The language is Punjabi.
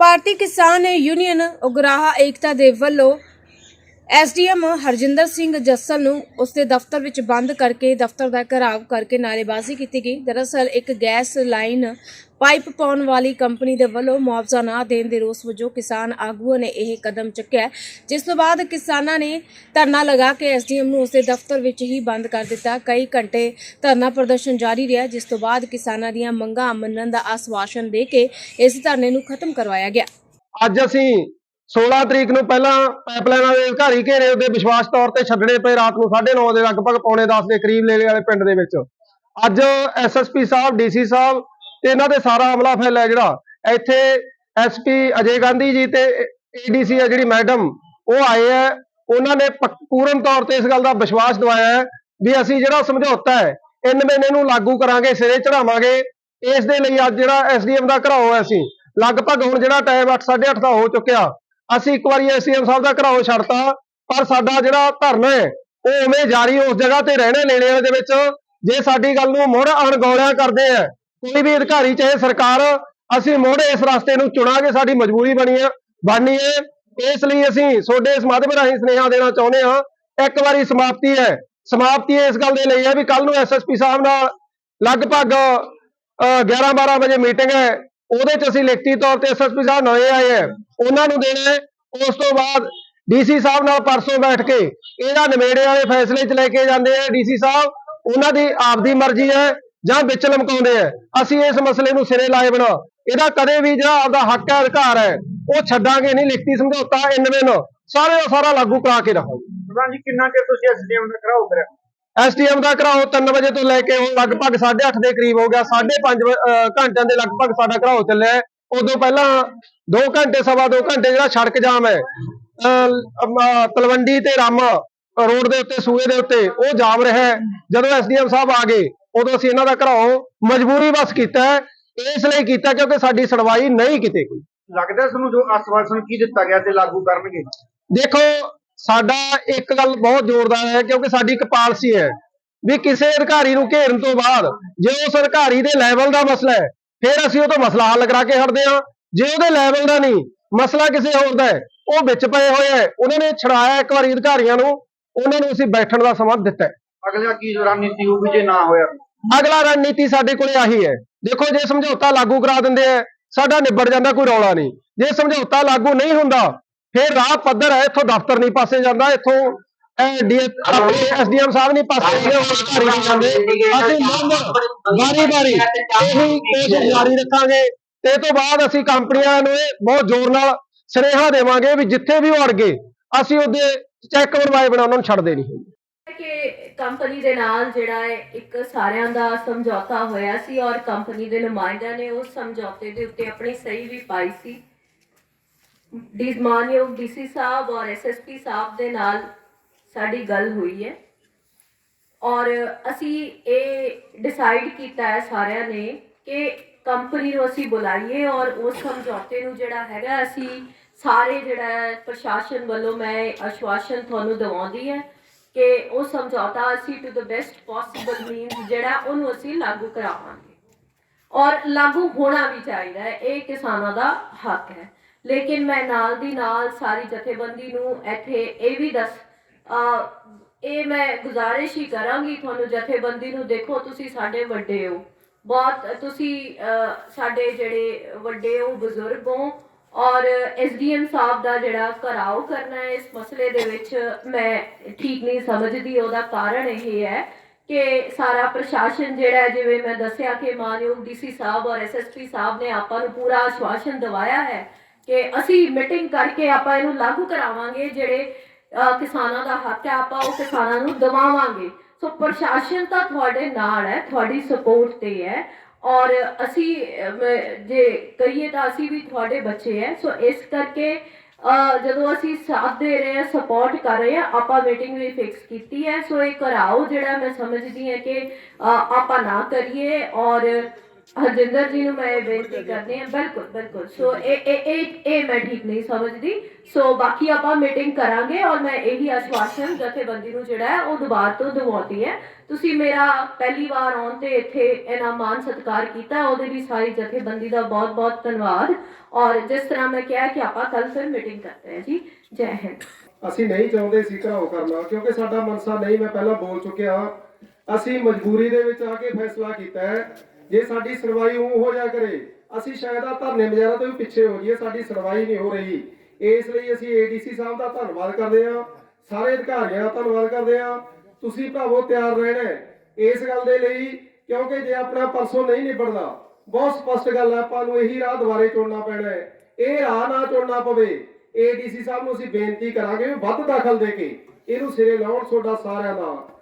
ਭਾਰਤੀ ਕਿਸਾਨ ਯੂਨੀਅਨ ਉਗਰਾਹਾ ਏਕਤਾ ਦੇ ਵੱਲੋਂ ਐਸਡੀਐਮ ਹਰਜਿੰਦਰ ਸਿੰਘ ਜੱਸਲ ਨੂੰ ਉਸਦੇ ਦਫ਼ਤਰ ਵਿੱਚ ਬੰਦ ਕਰਕੇ, ਦਫ਼ਤਰ ਦਾ ਘਰਾਵ ਕਰਕੇ ਨਾਅਰੇਬਾਜ਼ੀ ਕੀਤੀ ਗਈ। ਦਰਅਸਲ, ਇੱਕ ਗੈਸ ਲਾਈਨ ਪਾਈਪ ਪਾਉਣ ਵਾਲੀ ਕੰਪਨੀ ਦੇ ਵੱਲੋਂ ਮੁਆਵਜ਼ਾ ਨਾ ਦੇਣ ਦੇ ਰੋਸ ਵਜੋਂ ਕਿਸਾਨ ਆਗੂਆਂ ਨੇ ਇਹ ਕਦਮ ਚੁੱਕਿਆ ਜਿਸ ਤੋਂ ਬਾਅਦ ਕਿਸਾਨਾਂ ਨੇ ਧਰਨਾ ਲਗਾ ਕੇ ਐਸਡੀਐਮ ਨੂੰ ਉਸਦੇ ਦਫ਼ਤਰ ਵਿੱਚ ਹੀ ਬੰਦ ਕਰ ਦਿੱਤਾ। ਕਈ ਘੰਟੇ ਧਰਨਾ ਪ੍ਰਦਰਸ਼ਨ ਜਾਰੀ ਰਿਹਾ, ਜਿਸ ਤੋਂ ਬਾਅਦ ਕਿਸਾਨਾਂ ਦੀਆਂ ਮੰਗਾਂ ਮੰਨਣ ਦਾ ਆਸਵਾਸ਼ਨ ਦੇ ਕੇ ਇਸ ਧਰਨੇ ਨੂੰ ਖਤਮ ਕਰਵਾਇਆ ਗਿਆ। ਅੱਜ ਅਸੀਂ 16 ਤਰੀਕ ਨੂੰ ਪਹਿਲਾਂ ਪਾਈਪਲਾਈਨਾਂ ਦੇ ਅਧਿਕਾਰੀ ਘੇਰੇ ਉਹਦੇ ਵਿਸ਼ਵਾਸ ਤੌਰ ਤੇ ਛੱਡਣੇ ਪਏ ਰਾਤ ਨੂੰ 9:30 ਦੇ ਲਗਭਗ ਪੌਣੇ 10 ਦੇ ਕਰੀਬ ਲੇਲੇ ਵਾਲੇ ਪਿੰਡ ਦੇ ਵਿੱਚ। ਅੱਜ ਐਸਐਸਪੀ ਸਾਹਿਬ ਡੀਸੀ ਸਾਹਿਬ ਤੇ ਇਹਨਾਂ ਦੇ ਸਾਰਾ ਅਮਲਾ ਫੈਲਿਆ ਜਿਹੜਾ। ਇੱਥੇ ਐਸਪੀ ਅਜੇ ਗਾਂਧੀ ਜੀ ਤੇ ਏਡੀਸੀ ਆ ਜਿਹੜੀ ਮੈਡਮ, ਉਹ ਆਏ ਹੈ ਉਹਨਾਂ ਨੇ ਪੂਰਨ ਤੌਰ ਤੇ ਇਸ ਗੱਲ ਦਾ ਵਿਸ਼ਵਾਸ ਦਿਵਾਇਆ ਹੈ ਵੀ ਅਸੀਂ ਜਿਹੜਾ ਸਮਝੌਤਾ ਹੈ ਇਨ ਮਹੀਨੇ ਨੂੰ ਲਾਗੂ ਕਰਾਂਗੇ, ਸਿਰੇ ਚੜਾਵਾਂਗੇ ਇਸ ਦੇ ਲਈ ਅੱਜ ਜਿਹੜਾ ਐਸਡੀਐਮ ਦਾ ਘਰਾਓ ਹੈ ਅਸੀਂ। ਲਗਭਗ ਹੁਣ ਜਿਹੜਾ ਟਾਈਮ 8:30 ਦਾ ਹੋ ਚੁੱਕਿਆ ਅਸੀਂ ਇੱਕ ਵਾਰੀ ਐਸਡੀਐਮ ਸਾਹਿਬ ਦਾ ਘਰਾਓ ਛੱਡਤਾ, ਪਰ ਸਾਡਾ ਜਿਹੜਾ ਧਰਨਾ ਹੈ, ਉਹ ਉਵੇਂ ਜਾਰੀ ਉਸ ਜਗ੍ਹਾ ਤੇ ਰਹਿਣੇ ਲੈਣੇ ਦੇ ਵਿੱਚ। ਜੇ ਸਾਡੀ ਗੱਲ ਨੂੰ ਮੁੜ ਅਣਗੌਲਿਆ ਕਰਦੇ ਆ, ਕੋਈ ਵੀ ਅਧਿਕਾਰੀ, ਚਾਹੇ ਸਰਕਾਰ, ਅਸੀਂ ਮੁੜ ਇਸ ਰਸਤੇ ਨੂੰ ਚੁਣਾਂਗੇ, ਸਾਡੀ ਮਜਬੂਰੀ ਬਣੀ ਹੈ ਬਣਨੀ ਹੈ ਇਸ ਲਈ ਅਸੀਂ ਤੁਹਾਡੇ ਇਸ ਮਾਧਿਅਮ ਰਾਹੀਂ ਸੁਨੇਹਾ ਦੇਣਾ ਚਾਹੁੰਦੇ ਹਾਂ। ਇੱਕ ਵਾਰੀ ਸਮਾਪਤੀ ਹੈ। ਸਮਾਪਤੀ ਇਸ ਗੱਲ ਦੇ ਲਈ ਹੈ ਵੀ ਕੱਲ ਨੂੰ ਐਸਐਸਪੀ ਸਾਹਿਬ ਨਾਲ ਲਗਭਗ 11 12 ਵਜੇ ਮੀਟਿੰਗ ਹੈ। ਉਹਦੇ ਚ ਅਸੀਂ ਲਿਖਤੀ ਤੌਰ ਤੇ ਐਸਐਸਪੀ ਸਾਹਿਬ ਨਵੇਂ ਆਏ ਹੈ। ਉਹਨਾਂ ਨੂੰ ਦੇਣਾ ਹੈ। ਉਸ ਤੋਂ ਬਾਅਦ ਡੀਸੀ ਸਾਹਿਬ ਨਾਲ ਪਰਸੋਂ ਬੈਠ ਕੇ ਇਹਦਾ ਨਿਬੇੜੇ ਵਾਲੇ ਫੈਸਲੇ ਚ ਲੈ ਕੇ ਜਾਂਦੇ ਆ ਡੀਸੀ ਸਾਹਿਬ। ਉਹਨਾਂ ਦੀ ਆਪਦੀ ਮਰਜ਼ੀ ਹੈ ਜਾਂ ਵਿੱਚ ਲਮਕਾਉਂਦੇ ਆ ਅਸੀਂ ਇਸ ਮਸਲੇ ਨੂੰ ਸਿਰੇ ਲਾਏ ਬਣਾ ਇਹਦਾ ਕਦੇ ਵੀ ਜਿਹੜਾ ਆਪਦਾ ਹੱਕ ਹੈ, ਅਧਿਕਾਰ ਹੈ, ਉਹ ਛੱਡਾਂਗੇ ਨਹੀਂ। ਲਿਖਤੀ ਸਮਝੌਤਾ ਇਨਵੇਂ ਨੂੰ ਸਾਰੇ ਦਾ ਸਾਰਾ ਲਾਗੂ ਕਰਾ ਕੇ ਰਹਾਂਗੇ ਪ੍ਰਧਾਨ ਜੀ, ਕਿੰਨਾ ਚਿਰ ਤੁਸੀਂ ਐਸਡੀਐਮ ਦਾ ਕਰਾਓ ਕਰਿਆ? ਐਸਟੀਐਮ ਦਾ ਘਰਾਓ 3 ਵਜੇ ਤੋਂ ਲੈ ਕੇ ਹੁਣ ਲਗਭਗ 8:30 ਦੇ ਕਰੀਬ ਹੋ ਗਿਆ 5:30 ਘੰਟਿਆਂ ਦੇ ਲਗਭਗ ਸਾਡਾ ਘਰਾਓ ਚੱਲਿਆ। ਉਦੋਂ ਪਹਿਲਾਂ 2 ਘੰਟੇ ਸਵਾ 2 ਘੰਟੇ ਜਿਹੜਾ ਸੜਕ ਜਾਮ ਹੈ ਤਲਵੰਡੀ ਤੇ ਰਾਮਾ ਰੋਡ ਦੇ ਉੱਤੇ ਸੂਏ ਦੇ ਉੱਤੇ ਉਹ ਜਾਮ ਰਿਹਾ। ਜਦੋਂ ਐਸਡੀਐਮ ਸਾਹਿਬ ਆ ਗਏ ਉਦੋਂ ਅਸੀਂ ਇਹਨਾਂ ਦਾ ਘਰਾਓ ਮਜਬੂਰੀ ਬਸ ਕੀਤਾ। ਇਸ ਲਈ ਕੀਤਾ ਕਿਉਂਕਿ ਸਾਡੀ ਸੁਣਵਾਈ ਨਹੀਂ ਕਿਤੇ ਕੋਈ ਲੱਗਦਾ ਤੁਹਾਨੂੰ ਜੋ ਆਸਵਾਸਨ ਕੀ ਦਿੱਤਾ ਗਿਆ ਤੇ ਲਾਗੂ ਕਰਨਗੇ ਦੇਖੋ ਸਾਡਾ ਇੱਕ ਗੱਲ ਬਹੁਤ ਜ਼ੋਰਦਾਰ ਹੈ ਕਿਉਂਕਿ ਸਾਡੀ ਇੱਕ ਪਾਲਿਸੀ ਹੈ ਵੀ ਕਿਸੇ ਅਧਿਕਾਰੀ ਨੂੰ ਘੇਰਨ ਤੋਂ ਬਾਅਦ ਜੇ ਉਸ ਅਧਿਕਾਰੀ ਦੇ ਲੈਵਲ ਦਾ ਮਸਲਾ ਹੈ ਫਿਰ ਅਸੀਂ ਉਹ ਤੋਂ ਮਸਲਾ ਹੱਲ ਕਰਾ ਕੇ ਹਟਦੇ ਹਾਂ। ਜੇ ਉਹਦੇ ਲੈਵਲ ਦਾ ਨਹੀਂ ਮਸਲਾ ਕਿਸੇ ਹੋਰ ਦਾ ਹੈ ਉਹ ਵਿੱਚ ਪਏ ਹੋਏ ਹੈ ਉਹਨਾਂ ਨੇ ਛੜਾਇਆ ਇੱਕ ਵਾਰੀ ਅਧਿਕਾਰੀਆਂ ਨੂੰ ਉਹਨਾਂ ਨੂੰ ਅਸੀਂ ਬੈਠਣ ਦਾ ਸਮਾਂ ਦਿੱਤਾ ਅਗਲਾ ਕੀ ਰਣਨੀਤੀ ਹੋਊਗੀ ਜੇ ਨਾ ਹੋਇਆ? ਅਗਲਾ ਰਣਨੀਤੀ ਸਾਡੇ ਕੋਲੇ ਆਹੀ ਹੈ। ਦੇਖੋ ਜੇ ਸਮਝੌਤਾ ਲਾਗੂ ਕਰਾ ਦਿੰਦੇ ਆ ਸਾਡਾ ਨਿਬੜ ਜਾਂਦਾ ਕੋਈ ਰੌਲਾ ਨਹੀਂ। ਜੇ ਸਮਝੌਤਾ ਲਾਗੂ ਨਹੀਂ ਹੁੰਦਾ ਫਿਰ ਰਾਹ ਪੱਧਰ ਹੈ ਇੱਥੋਂ ਦਫ਼ਤਰ ਨਹੀਂ ਪਾਸੇ ਜਾਂਦਾ ਇੱਥੋਂ ਐਸਡੀਐਮ ਸਾਹਿਬ ਨਹੀਂ ਪਾਸੇ ਜਾਂਦੇ ਹੋਰ ਅਧਿਕਾਰੀ ਨਹੀਂ ਜਾਂਦੇ। ਅਸੀਂ ਵਾਰੀ ਵਾਰੀ ਇਹੀ ਕੋਸ਼ਿਸ਼ ਜਾਰੀ ਰੱਖਾਂਗੇ। ਤੇ ਇਹ ਤੋਂ ਬਾਅਦ ਅਸੀਂ ਕੰਪਨੀਆਂ ਨੂੰ ਇਹ ਬਹੁਤ ਜ਼ੋਰ ਨਾਲ ਸੁਨੇਹਾ ਦੇਵਾਂਗੇ ਵੀ ਜਿੱਥੇ ਵੀ ਉਹ ਅੜ ਗਏ ਅਸੀਂ ਉਹਦੇ ਚੈੱਕ ਬਣਵਾਏ ਬਿਨਾਂ ਉਹਨਾਂ ਨੂੰ ਛੱਡਦੇ ਨਹੀਂ ਕਿ ਕੰਪਨੀ ਦੇ ਨਾਲ ਜਿਹੜਾ ਹੈ ਇੱਕ ਸਾਰਿਆਂ ਦਾ ਸਮਝੌਤਾ ਹੋਇਆ ਸੀ ਔਰ ਕੰਪਨੀ ਦੇ ਨੁਮਾਇੰਦਿਆਂ ਨੇ ਉਸ ਸਮਝੌਤੇ ਦੇ ਉੱਤੇ ਆਪਣੀ ਸਹੀ ਵੀ ਪਾਈ ਸੀ। ਮਾਨਯੋਗ ਡੀਸੀ ਸਾਹਿਬ ਔਰ ਐਸਐਸਪੀ ਸਾਹਿਬ ਦੇ ਨਾਲ ਸਾਡੀ ਗੱਲ ਹੋਈ ਹੈ। ਔਰ ਅਸੀਂ ਇਹ ਡਿਸਾਈਡ ਕੀਤਾ ਹੈ ਸਾਰਿਆਂ ਨੇ ਕਿ ਕੰਪਨੀ ਨੂੰ ਅਸੀਂ ਬੁਲਾਈਏ ਔਰ ਉਸ ਸਮਝੌਤੇ ਨੂੰ ਜਿਹੜਾ ਹੈਗਾ ਅਸੀਂ ਸਾਰੇ ਜਿਹੜਾ ਪ੍ਰਸ਼ਾਸਨ ਵੱਲੋਂ ਮੈਂ ਅਸ਼ਵਾਸਨ ਤੁਹਾਨੂੰ ਦਿਵਾਉਂਦੀ ਹੈ ਕਿ ਉਹ ਸਮਝੌਤਾ ਅਸੀਂ to the best possible means ਜਿਹੜਾ ਉਹਨੂੰ ਅਸੀਂ ਲਾਗੂ ਕਰਾਵਾਂਗੇ। ਔਰ ਲਾਗੂ ਹੋਣਾ ਵੀ ਚਾਹੀਦਾ ਹੈ, ਇਹ ਕਿਸਾਨਾਂ ਦਾ ਹੱਕ ਹੈ। ਲੇਕਿਨ ਮੈਂ ਨਾਲ ਦੀ ਨਾਲ ਸਾਰੀ ਜਥੇਬੰਦੀ ਨੂੰ ਇੱਥੇ ਇਹ ਵੀ ਦੱਸ ਇਹ ਮੈਂ ਗੁਜ਼ਾਰਿਸ਼ ਹੀ ਕਰਾਂਗੀ ਤੁਹਾਨੂੰ ਜਥੇਬੰਦੀ ਨੂੰ, ਦੇਖੋ ਤੁਸੀਂ ਸਾਡੇ ਵੱਡੇ ਹੋ। ਬਹੁਤ, ਤੁਸੀਂ ਸਾਡੇ ਜਿਹੜੇ ਵੱਡੇ ਹੋ, ਬਜ਼ੁਰਗ ਹੋ, ਔਰ ਐਸਡੀਐਮ ਸਾਹਿਬ ਦਾ ਜਿਹੜਾ ਘਰਾਓ ਕਰਨਾ ਹੈ, ਇਸ ਮਸਲੇ ਦੇ ਵਿੱਚ ਮੈਂ ਠੀਕ ਨਹੀਂ ਸਮਝਦੀ, ਉਹਦਾ ਕਾਰਨ ਇਹ ਹੈ ਕਿ ਸਾਰਾ ਪ੍ਰਸ਼ਾਸਨ ਜਿਹੜਾ ਜਿਵੇਂ ਮੈਂ ਦੱਸਿਆ ਕਿ ਮਾਨਯੋਗ ਡੀਸੀ ਸਾਹਿਬ ਔਰ ਐਸਐਸਪੀ ਸਾਹਿਬ ਨੇ ਆਪਾਂ ਨੂੰ ਪੂਰਾ ਆਸ਼ਵਾਸਨ ਦਿਵਾਇਆ ਹੈ ਕਿ ਅਸੀਂ ਮੀਟਿੰਗ ਕਰਕੇ ਆਪਾਂ ਇਹਨੂੰ ਲਾਗੂ ਕਰਾਵਾਂਗੇ, ਜਿਹੜੇ ਕਿਸਾਨਾਂ ਦਾ ਹੱਕ ਹੈ, ਆਪਾਂ ਉਹ ਕਿਸਾਨਾਂ ਨੂੰ ਦਵਾਵਾਂਗੇ। ਸੋ ਪ੍ਰਸ਼ਾਸਨ ਤਾਂ ਤੁਹਾਡੇ ਨਾਲ ਹੈ, ਤੁਹਾਡੀ ਸਪੋਰਟ ਤੇ ਹੈ, ਔਰ ਅਸੀਂ ਜੇ ਕਹੀਏ ਤਾਂ ਅਸੀਂ ਵੀ ਤੁਹਾਡੇ ਬੱਚੇ ਹੈ। ਸੋ ਇਸ ਕਰਕੇ ਜਦੋਂ ਅਸੀਂ ਸਾਥ ਦੇ ਰਹੇ ਹਾਂ ਸਪੋਰਟ ਕਰ ਰਹੇ ਹਾਂ, ਆਪਾਂ ਮੀਟਿੰਗ ਵੀ ਫਿਕਸ ਕੀਤੀ ਹੈ। ਸੋ ਇਹ ਕਰਾਓ ਜਿਹੜਾ ਮੈਂ ਸਮਝਦੀ ਹਾਂ ਕਿ ਆਪਾਂ ਨਾ ਕਰੀਏ, ਔਰ ਹਰਜਿੰਦਰ ਜੀ ਨੂੰ ਮੈਂ ਇਹ ਬੇਨਤੀ ਕਰਦੀ ਹਾਂ ਬਿਲਕੁਲ। ਬਿਲਕੁਲ ਸੋ ਇਹ ਇਹ ਇਹ ਇਹ ਮੈਂ ਠੀਕ ਨਹੀਂ ਸਮਝਦੀ। ਸੋ ਬਾਕੀ ਆਪਾਂ ਮੀਟਿੰਗ ਕਰਾਂਗੇ ਔਰ ਮੈਂ ਇਹੀ ਆਸ਼ਵਾਸਨ ਜਥੇਬੰਦੀ ਨੂੰ ਜਿਹੜਾ ਹੈ ਉਹ ਦੁਬਾਰ ਤੋਂ ਦਿਵਾਉਂਦੀ ਹੈ। ਤੁਸੀਂ ਮੇਰਾ ਪਹਿਲੀ ਵਾਰ ਆਉਣ ਤੇ ਇੱਥੇ ਇਹਨਾਂ ਮਾਨ ਸਤਿਕਾਰ ਕੀਤਾ ਉਹਦੇ ਲਈ ਸਾਰੀ ਜਥੇਬੰਦੀ ਦਾ ਬਹੁਤ ਬਹੁਤ ਧੰਨਵਾਦ। ਔਰ ਜਿਸ ਤਰ੍ਹਾਂ ਮੈਂ ਕਿਹਾ ਕਿ ਆਪਾਂ ਕੱਲ ਫਿਰ ਮੀਟਿੰਗ ਕਰਦੇ ਹਾਂ ਜੀ। ਜੈ ਹਿੰਦ। ਅਸੀਂ ਨਹੀਂ ਚਾਹੁੰਦੇ ਸੀ ਘਰਾਓ ਕਰਨਾ ਕਿਉਂਕਿ ਸਾਡਾ ਮਨਸਾ ਨਹੀਂ ਮੈਂ ਪਹਿਲਾਂ ਬੋਲ ਚੁੱਕਿਆ। ਅਸੀਂ ਮਜਬੂਰੀ ਦੇ ਵਿੱਚ ਆ ਕੇ ਫੈਸਲਾ ਕੀਤਾ ਹੈ ਜੇ ਸਾਡੀ ਸੁਣਵਾਈ ਉਹ ਹੋ ਜਾ ਕਰੇ, ਅਸੀਂ ਸ਼ਾਇਦ ਆ ਧਰਨੇ ਮੁਜ਼ਾਹਰਾ ਤੋਂ ਵੀ ਪਿੱਛੇ ਹੋ ਜਾਈਏ, ਸਾਡੀ ਸੁਣਵਾਈ ਨਹੀਂ ਹੋ ਰਹੀ। ਇਸ ਲਈ ਅਸੀਂ ਏਡੀਸੀ ਸਾਹਿਬ ਦਾ ਧੰਨਵਾਦ ਕਰਦੇ ਹਾਂ। ਸਾਰੇ ਅਧਿਕਾਰੀਆਂ ਦਾ ਧੰਨਵਾਦ ਕਰਦੇ ਹਾਂ। ਤੁਸੀਂ ਭਰਾਵੋ ਤਿਆਰ ਰਹਿਣਾ ਇਸ ਗੱਲ ਦੇ ਲਈ, ਕਿਉਂਕਿ ਜੇ ਆਪਣਾ ਪਰਸੋਂ ਨਹੀਂ ਨਿਬੜਦਾ, ਬਹੁਤ ਸਪਸ਼ਟ ਗੱਲ ਹੈ, ਆਪਾਂ ਨੂੰ ਇਹੀ ਰਾਹ ਦੁਬਾਰੇ ਚੁਣਨਾ ਪੈਣਾ ਹੈ। ਇਹ ਰਾਹ ਨਾ ਚੁਣਨਾ ਪਵੇ ਏਡੀਸੀ ਸਾਹਿਬ ਨੂੰ ਅਸੀਂ ਬੇਨਤੀ ਕਰਾਂਗੇ ਵੀ ਵੱਧ ਦਖਲ ਦੇ ਕੇ ਇਹਨੂੰ ਸਿਰੇ ਲਾਉਣ ਤੁਹਾਡਾ ਸਾਰਿਆਂ ਦਾ।